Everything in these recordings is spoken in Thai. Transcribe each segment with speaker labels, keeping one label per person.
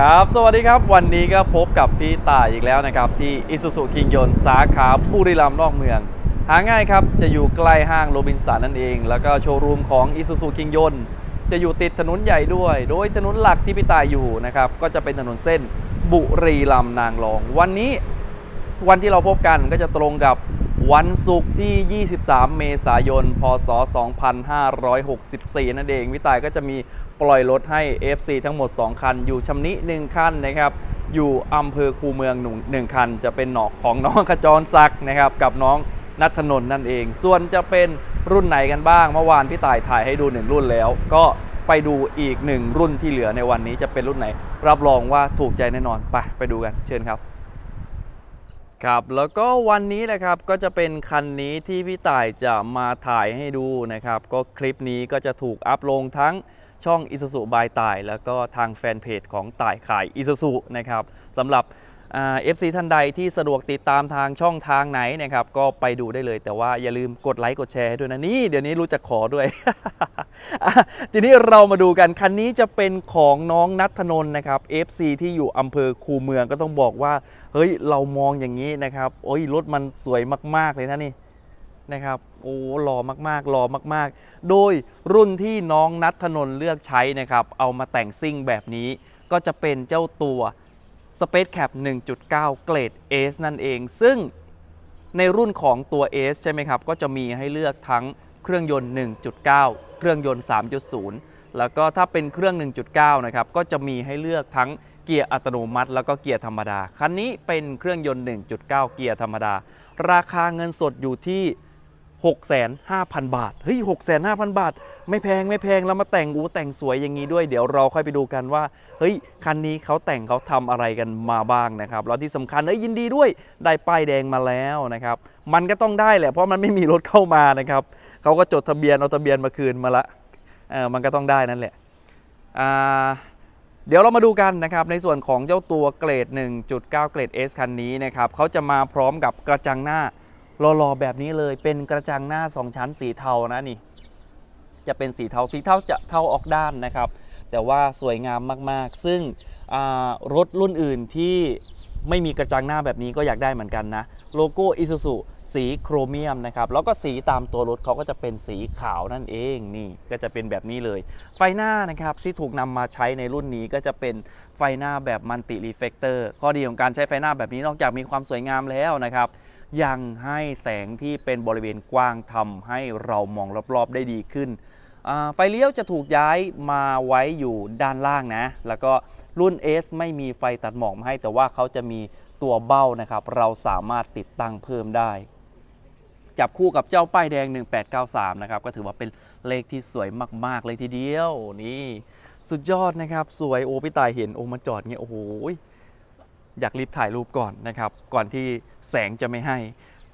Speaker 1: ครับ สวัสดีครับ วันนี้ก็พบกับพี่ต่ายอีกแล้วนะครับ ที่อิสุสุคิงยนสาขาบุรีรัมย์นอกเมือง หาง่ายครับ จะอยู่ใกล้ห้างโรบินสันนั่นเอง แล้วก็โชว์รูมของอิสุสุคิงยนจะอยู่ติดถนนใหญ่ด้วย โดยถนนหลักที่พี่ต่ายอยู่นะครับ ก็จะเป็นถนนเส้นบุรีรัมย์นางรอง วันนี้วันที่เราพบกันก็จะตรงกับ วันศุกร์ที่ 23 เมษายน พศ 2564 นั่นเอง วิตายก็จะมีปล่อยรถให้ FC ทั้งหมด 2 คัน อยู่ชำนิ1คันนะครับ อยู่อำเภอคูเมืองหนึ่งคัน จะเป็นหนอกของน้องขจรศักดิ์นะครับ กับน้องนัทนนนั่นเอง ส่วนจะเป็นรุ่นไหนกันบ้าง เมื่อวานพี่ต่ายถ่ายให้ดู 1 รุ่นแล้ว ก็ไปดูอีก 1 รุ่นที่เหลือในวันนี้จะเป็นรุ่นไหน รับรองว่าถูกใจแน่นอน ไปไปดูกัน เชิญครับ ครับแล้วก็วันนี้นะครับก็จะเป็นคันนี้ที่พี่ต่ายจะมาถ่ายให้ดูนะครับก็คลิปนี้ก็จะถูกอัพลงทั้งช่อง i s u z u by ต่าย แล้วก็ทางแฟนเพจของต่ายขาย i s u z u นะครับสำหรับ เอ่า FC ท่านใดที่สะดวกติดตามทางช่องทางไหนนะครับก็ไปดูได้เลย แต่ว่าอย่าลืมกดไลค์กดแชร์ให้ด้วยนะนี่เดี๋ยวนี้รู้จักขอด้วย ทีนี้เรามาดูกันคันนี้จะเป็นของน้องนัทนนท์นะครับ FC ที่อยู่อำเภอคูเมืองก็ต้องบอกว่า เฮ้ยเรามองอย่างนี้นะครับโอ้ยรถมันสวยมาก ๆ เลยนะนี่นะครับโอ้หล่อมากๆหล่อมากๆ โดยรุ่นที่น้องนัทนนท์เลือกใช้นะครับเอามาแต่งซิ่งแบบนี้ก็จะเป็นเจ้าตัว Space Cap 1.9 เกรด S นั่นเอง ซึ่งในรุ่นของตัว S ใช่ไหมครับ ก็จะมีให้เลือกทั้งเครื่องยนต์ 1.9 เครื่องยนต์ 3.0 แล้วก็ถ้าเป็นเครื่อง 1.9 นะครับ ก็จะมีให้เลือกทั้งเกียร์อัตโนมัติ แล้วก็เกียร์ธรรมดา คันนี้เป็นเครื่องยนต์ 1.9 เกียร์ธรรมดา ราคาเงินสดอยู่ที่ 65,000 บาท เฮ้ย65,000บาท ไม่แพงไม่แพง แล้วมาแต่งอูแต่งสวยอย่างนี้ด้วย เดี๋ยวเราค่อยไปดูกันว่า เฮ้ย คันนี้เขาแต่งเขาทำอะไรกันมาบ้างนะครับ แล้วที่สำคัญเอ้ยยินดีด้วย ได้ป้ายแดงมาแล้วนะครับ มันก็ต้องได้แหละ เพราะมันไม่มีรถเข้ามานะครับ เขาก็จดทะเบียนเอาทะเบียนมาคืนมาละ เออ มันก็ต้องได้นั่นแหละ อ่าเดี๋ยวเรามาดูกันนะครับในส่วนของเจ้าตัวเกรด 1.9 เกรด S คันนี้นะครับเขาจะมาพร้อมกับกระจังหน้า รอๆแบบนี้เลยเป็นกระจังหน้า 2 ชั้นสีเทานะนี่ จะเป็นสีเทาสีเทาจะเทาออกด้านนะครับ แต่ว่าสวยงามมากๆ ซึ่งรถรุ่นอื่นที่ไม่มีกระจังหน้าแบบนี้ก็อยากได้เหมือนกันนะ โลโก้ Isuzu สีโครเมียมนะครับ แล้วก็สีตามตัวรถเขาก็จะเป็นสีขาวนั่นเองนี่ก็จะเป็นแบบนี้เลย ไฟหน้านะครับที่ถูกนำมาใช้ในรุ่นนี้ก็จะเป็นไฟหน้าแบบมัลติรีเฟกเตอร์ข้อดีของการใช้ไฟหน้าแบบนี้นอกจากมีความสวยงามแล้วนะครับ ยังให้แสงที่เป็นบริเวณกว้างทำให้เรามองรอบๆได้ดีขึ้น ไฟเลี้ยวจะถูกย้ายมาไว้อยู่ด้านล่างนะ แล้วก็รุ่น S ไม่มีไฟตัดหมอกมาให้ แต่ว่าเขาจะมีตัวเบ้านะครับ เราสามารถติดตั้งเพิ่มได้ จับคู่กับเจ้าป้ายแดง 1893 นะครับ ก็ถือว่าเป็นเลขที่สวยมาก ๆ เลยทีเดียว นี่ สุดยอดนะครับ สวยโอพี่ตายเห็นโอมาจอดเงี้ยโอ้โห อยากรีบถ่ายรูปก่อนนะครับก่อนที่แสงจะไม่ให้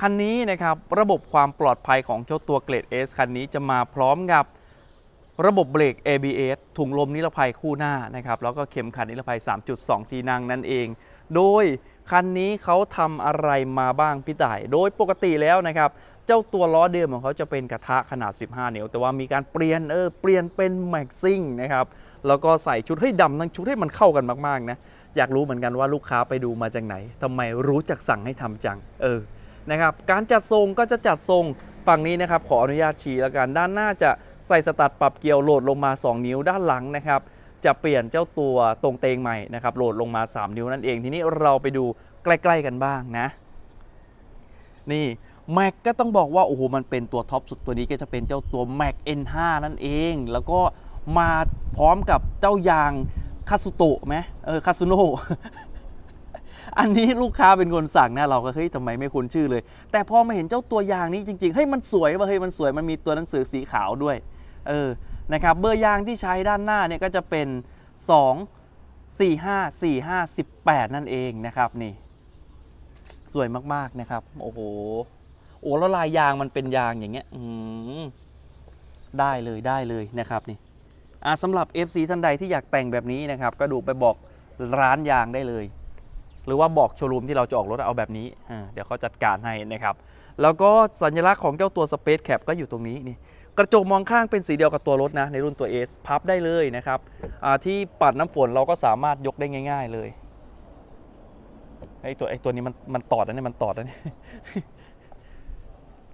Speaker 1: คันนี้นะครับระบบความปลอดภัยของเจ้าตัวเกรด S คันนี้จะมาพร้อมกับระบบเบรก ABS ถุงลมนิรภัยคู่หน้านะครับแล้วก็เข็มขัดนิรภัย 3.2 ทีนั่งนั่นเอง โดยคันนี้เขาทำอะไรมาบ้างพี่ต่าย โดยปกติแล้วนะครับ เจ้าตัวล้อเดิมของเขาจะเป็นกระทะขนาด 15 นิ้ว แต่ว่ามีการเปลี่ยนเออเปลี่ยนเป็นแม็กซิ่งนะครับแล้วก็ใส่ชุดให้ดำทั้งชุดให้มันเข้ากันมากๆนะ อยากรู้เหมือนกันว่าลูกค้าไปดูมาจากไหนทำไมรู้จักสั่งให้ทำจัง เออ นะครับ การจัดทรงก็จะจัดทรงฝั่งนี้นะครับ ขออนุญาตชี้แล้วกัน ด้านหน้าจะใส่สตัดปรับเกียวโหลดลงมา 2 นิ้วด้านหลังนะครับ จะเปลี่ยนเจ้าตัวตรงเตงใหม่นะครับ โหลดลงมา 3 นิ้วนั่นเอง ทีนี้เราไปดูใกล้ๆกันบ้างนะ นี่แม็กก็ต้องบอกว่าโอ้โหมันเป็นตัวท็อปสุดตัวนี้ก็จะเป็นเจ้าตัว Mac N5 นั่นเอง แล้วก็มาพร้อมกับเจ้ายาง คาสุโตะไหมเออคาสุโนะอันนี้ลูกค้าเป็นคนสั่งนะเราก็เฮ้ยทำไมไม่คุ้นชื่อเลย แต่พอมาเห็นเจ้าตัวยางนี้จริงๆเฮ้ยมันสวยว่ะเฮ้ยมันสวยมันมีตัวหนังสือสีขาวด้วยเออนะครับเบอร์ยางที่ใช้ด้านหน้าเนี่ยก็จะเป็น 2 4 5 4 5 18 นั่นเองนะครับนี่สวยมากๆนะครับ โอ้โหโอ้แล้วลายยางมันเป็นยางอย่างเงี้ยได้เลยได้เลยนะครับนี่ สำหรับ FC ท่านใดที่อยากแต่งแบบนี้นะครับก็ดูไปบอกร้านยางได้เลย หรือว่าบอกโชว์รูมที่เราจะออกรถเอาแบบนี้ เดี๋ยวเขาจัดการให้นะครับ แล้วก็สัญลักษณ์ของเจ้าตัว Space Cap ก็อยู่ตรงนี้นี่กระจกมองข้างเป็นสีเดียวกับตัวรถนะในรุ่นตัว S พับได้เลยนะครับที่ปัดน้ำฝนเราก็สามารถยกได้ง่าย ๆเลยไอตัวไอตัวนี้มันมันตอดนะเนี่ยมันตอดนะเนี่ย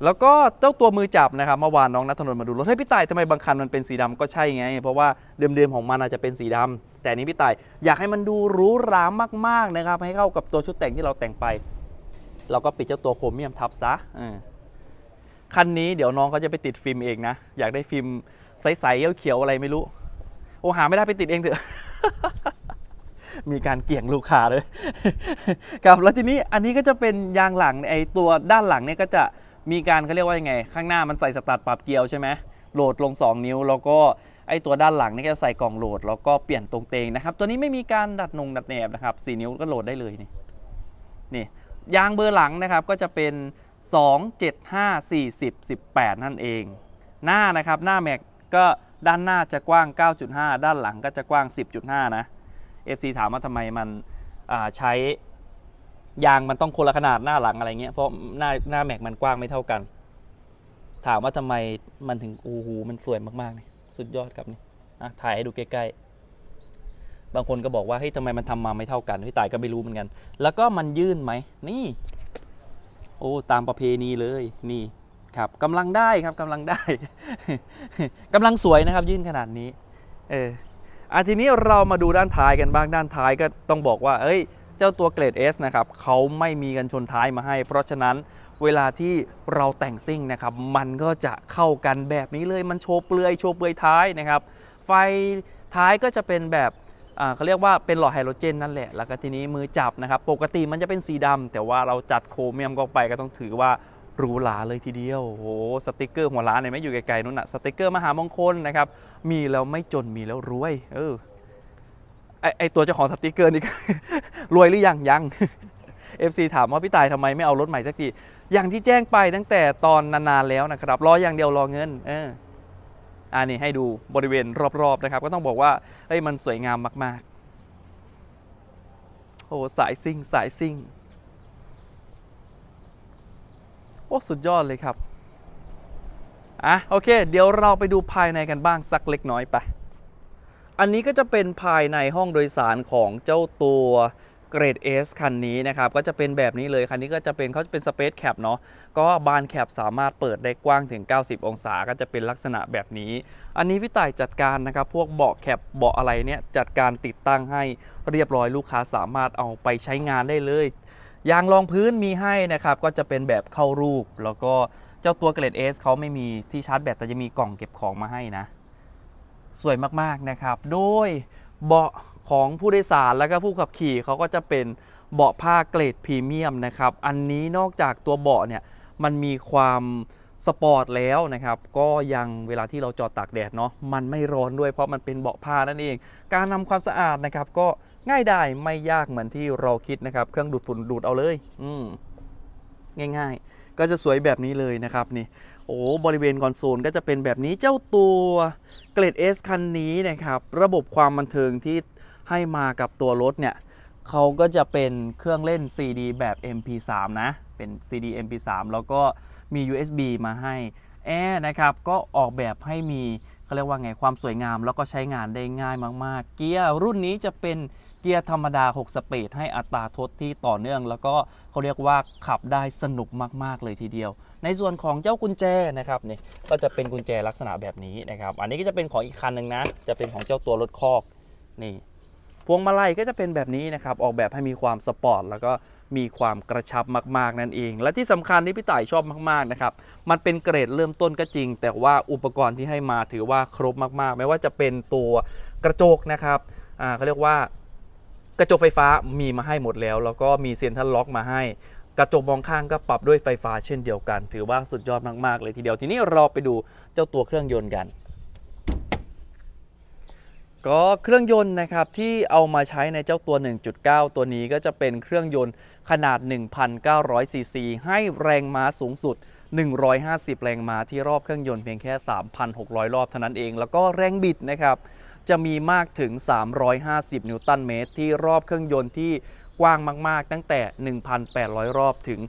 Speaker 1: แล้วก็เจ้าตัวมือจับนะครับเมื่อวานน้องนัทนนท์มาดูรถเฮ้พี่ต่ายทำไมบางคันมันเป็นสีดำก็ใช่ไง เพราะว่าเดิมๆของมันอาจจะเป็นสีดำแต่นี้พี่ต่ายอยากให้มันดูหรูหรามากๆนะครับให้เข้ากับตัวชุดแต่งที่เราแต่งไป เราก็ปิดเจ้าตัวโครเมียมทับซะอคันนี้เดี๋ยวน้องเขาจะไปติดฟิล์มเองนะอยากได้ฟิล์มใสๆเขียวๆอะไรไม่รู้ โอหาไม่ได้ไปติดเองเถอะมีการเกี่ยงลูกค้าเลยครับแล้วทีนี้อันนี้ก็จะเป็นยางหลังไอตัวด้านหลังเนี่ยก็จะ มีการเขาเรียกว่ายังไง ข้างหน้ามันใส่สตาร์ทปรับเกียร์ใช่ไหมโหลดลง 2 นิ้ว แล้วก็ไอตัวด้านหลังนี่ก็ใส่กล่องโหลด แล้วก็เปลี่ยนตรงเตงนะครับ ตัวนี้ไม่มีการดัดนงดัดแหนบนะครับ4นิ้วก็โหลดได้เลยนี่นี่ยางเบอร์หลังนะครับก็จะเป็น 2 7 5 40 18 นั่นเอง หน้านะครับหน้าแม็กก็ด้านหน้าจะกว้าง 9.5 ด้านหลังก็จะกว้าง 10.5 นะ FC ถามว่าทำไมมันใช้ ยางมันต้องคนละขนาดหน้าหลังอะไรเงี้ยเพราะหน้าหน้าแม็กมันกว้างไม่เท่ากัน ถามว่าทำไมมันถึงโอ้โหมันสวยมากๆเลยสุดยอดครับนี่อะถ่ายให้ดูใกล้ๆ บางคนก็บอกว่าเฮ้ยทำไมมันทำมาไม่เท่ากันพี่ตายก็ไม่รู้เหมือนกัน แล้วก็มันยื่นไหมนี่ โอ้ตามประเพณีเลยนี่ครับกำลังได้ครับกำลังได้กำลังสวยนะครับ ยื่นขนาดนี้ เอออะทีนี้เรามาดูด้านท้ายกันบ้างด้านท้ายก็ต้องบอกว่า เอ้ย เจ้าตัวเกรด S นะครับเขาไม่มีกันชนท้ายมาให้ เพราะฉะนั้นเวลาที่เราแต่งซิ่งนะครับมันก็จะเข้ากันแบบนี้เลยมันโชว์เปลือยโชว์เปลือยท้ายนะครับไฟท้ายก็จะเป็นแบบเขาเรียกว่าเป็นหลอดไฮโดรเจนนั่นแหละ แล้วก็ทีนี้มือจับนะครับ ปกติมันจะเป็นสีดำแต่ว่าเราจัดโครเมียมเข้าไปก็ต้องถือว่าหรูหราเลยทีเดียวโอ้โหสติกเกอร์หัวร้านเนี่ยไม่อยู่ไกลๆนู้นน่ะสติกเกอร์มหามงคลนะครับ มีแล้วไม่จนมีแล้วรวย เออ ไอไอตัวเจ้าของสติกเกอร์นี่ รวยหรือยังยัง FC ถามว่าพี่ตายทำไมไม่เอารถใหม่สักทีอย่างที่แจ้งไปตั้งแต่ตอนนานๆแล้วนะครับรออย่างเดียวรอเงิน เอออันนี้ให้ดูบริเวณรอบๆนะครับ ก็ต้องบอกว่าเฮ้ยมันสวยงามมากๆโอ้สายซิ่งสายซิ่งโอ้สุดยอดเลยครับอะโอเค เดี๋ยวเราไปดูภายในกันบ้างสักเล็กน้อยไป อันนี้ก็จะเป็นภายในห้องโดยสารของเจ้าตัวเกรด S คันนี้นะครับ ก็จะเป็นแบบนี้เลย คันนี้ก็จะเป็นเขาจะเป็นสเปซแคปเนาะก็บานแคปสามารถเปิดได้กว้างถึง 90 องศาก็จะเป็นลักษณะแบบนี้ อันนี้พี่ต่ายจัดการนะครับ พวกเบาะแคปเบาะอะไรเนี่ยจัดการติดตั้งให้เรียบร้อยลูกค้าสามารถเอาไปใช้งานได้เลยยางรองพื้นมีให้นะครับ ก็จะเป็นแบบเข้ารูป แล้วก็เจ้าตัวเกรด S เขาไม่มีที่ชาร์จแบตแต่จะมีกล่องเก็บของมาให้นะ สวยมากๆนะครับ โดยเบาะของผู้โดยสารแล้วก็ผู้ขับขี่เขาก็จะเป็นเบาะผ้าเกรดพรีเมียมนะครับ อันนี้นอกจากตัวเบาะเนี่ยมันมีความสปอร์ตแล้วนะครับ ก็ยังเวลาที่เราจอดตากแดดเนาะมันไม่ร้อนด้วยเพราะมันเป็นเบาะผ้านั่นเอง การทำความสะอาดนะครับ ก็ง่ายได้ไม่ยากเหมือนที่เราคิดนะครับ เครื่องดูดฝุ่นดูดเอาเลย อืง่าย ๆ ก็จะสวยแบบนี้เลยนะครับนี่ โอ้บริเวณคอนโซลก็จะเป็นแบบนี้เจ้าตัวเกรด S คันนี้นะครับระบบความบันเทิงที่ให้มากับตัวรถเนี่ยเขาก็จะเป็นเครื่องเล่น CD แบบ MP3 นะเป็น CD MP3 แล้วก็มี USB มาให้แอร์นะครับก็ออกแบบให้มีเขาเรียกว่าไงความสวยงาม แล้วก็ใช้งานได้ง่ายมาก ๆ เกียร์รุ่นนี้จะเป็น เกียร์ธรรมดา 6 สปีดให้อัตราทดที่ต่อเนื่อง แล้วก็เขาเรียกว่าขับได้สนุกมาก ๆ เลยทีเดียว ในส่วนของเจ้ากุญแจนะครับนี่ก็จะเป็นกุญแจลักษณะแบบนี้นะครับ อันนี้ก็จะเป็นของอีกคันหนึ่งนะ จะเป็นของเจ้าตัวรถคอกนี่พวงมาลัยก็จะเป็นแบบนี้นะครับ ออกแบบให้มีความสปอร์ตแล้วก็มีความกระชับมากๆนั่นเอง และที่สำคัญที่พี่ต่ายชอบมากๆนะครับ มันเป็นเกรดเริ่มต้นก็จริง แต่ว่าอุปกรณ์ที่ให้มาถือว่าครบมากๆ ไม่ว่าจะเป็นตัวกระจกนะครับอ่าเขาเรียกว่า กระจกไฟฟ้ามีมาให้หมดแล้ว แล้วก็มีเซ็นทรัลล็อกมาให้ กระจกมองข้างก็ปรับด้วยไฟฟ้าเช่นเดียวกัน ถือว่าสุดยอดมากๆเลยทีเดียวทีนี้เราไปดูเจ้าตัวเครื่องยนต์กันก็เครื่องยนต์นะครับที่เอามาใช้ในเจ้าตัว 1.9 ตัวนี้ก็จะเป็นเครื่องยนต์ขนาด 1,900 ซีซี ให้แรงม้าสูงสุด 150 แรงม้าที่รอบเครื่องยนต์เพียงแค่ 3,600 รอบเท่านั้นเอง แล้วก็แรงบิดนะครับ จะมีมากถึง 350 นิวตันเมตร ที่รอบเครื่องยนต์ที่กว้างมาก ๆ ตั้งแต่ 1,800 รอบถึง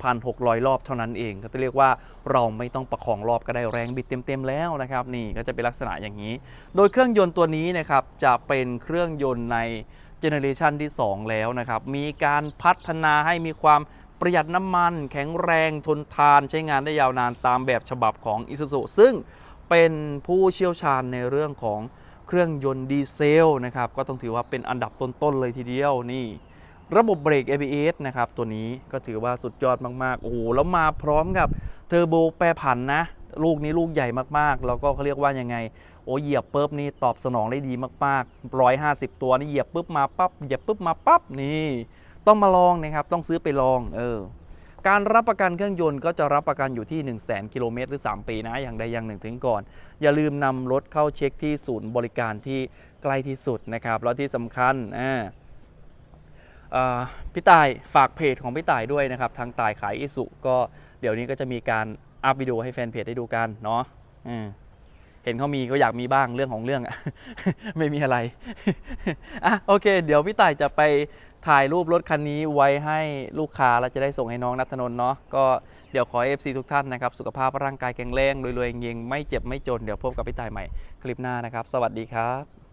Speaker 1: 2,600 รอบเท่านั้นเอง ก็จะเรียกว่าเราไม่ต้องประคองรอบก็ได้แรงบิดเต็ม ๆ แล้วนะครับ นี่ก็จะเป็นลักษณะอย่างนี้ โดยเครื่องยนต์ตัวนี้นะครับจะเป็นเครื่องยนต์ในเจเนอเรชันที่ 2 แล้วนะครับ มีการพัฒนาให้มีความประหยัดน้ำมัน แข็งแรงทนทานใช้งานได้ยาวนานตามแบบฉบับของ Isuzu ซึ่งเป็นผู้เชี่ยวชาญในเรื่องของ เครื่องยนต์ดีเซลนะครับก็ต้องถือว่าเป็นอันดับต้นๆเลยทีเดียวนี่ระบบเบรก ABS นะครับตัวนี้ก็ถือว่าสุดยอดมากๆ โอ้โหแล้วมาพร้อมกับเทอร์โบแปรผันนะ ลูกนี้ลูกใหญ่มากๆ แล้วก็เขาเรียกว่ายังไง โอ้เหยียบปุ๊บนี่ตอบสนองได้ดีมากๆ 150 ตัวนี่เหยียบปุ๊บมาปั๊บเหยียบปุ๊บมาปั๊บนี่ ต้องมาลองนะครับ ต้องซื้อไปลองเออ การรับประกันเครื่องยนต์ก็จะรับประกันอยู่ที่ 1 0 0 0 0แกิโลเมตรหรือ 3 ปีนะ อย่างใดอย่างหนึ่งถึงก่อน อย่าลืมนำรถเข้าเช็คที่ศูนย์บริการที่ใกล้ที่สุดนะครับ แล้วที่สำคัญอ่าพี่ตายฝากเพจของพี่ตายด้วยนะครับ ทางตายขายอิสุก็เดี๋ยวนี้ก็จะมีการอัพวิดีโอให้แฟนเพจได้ดูกันเนาะ เห็นเขามีก็อยากมีบ้างเรื่องของเรื่องอะไม่มีอะไรอะโอเค เดี๋ยวพี่ต่ายจะไปถ่ายรูปรถคันนี้ไว้ให้ลูกค้าแล้วจะได้ส่งให้น้องนัทนนท์เนาะก็เดี๋ยวขอ FC ทุกท่านนะครับ สุขภาพร่างกายแข็งแรงรวยๆเงงไม่เจ็บไม่จนเดี๋ยวพบกับพี่ต่ายใหม่คลิปหน้านะครับ สวัสดีครับ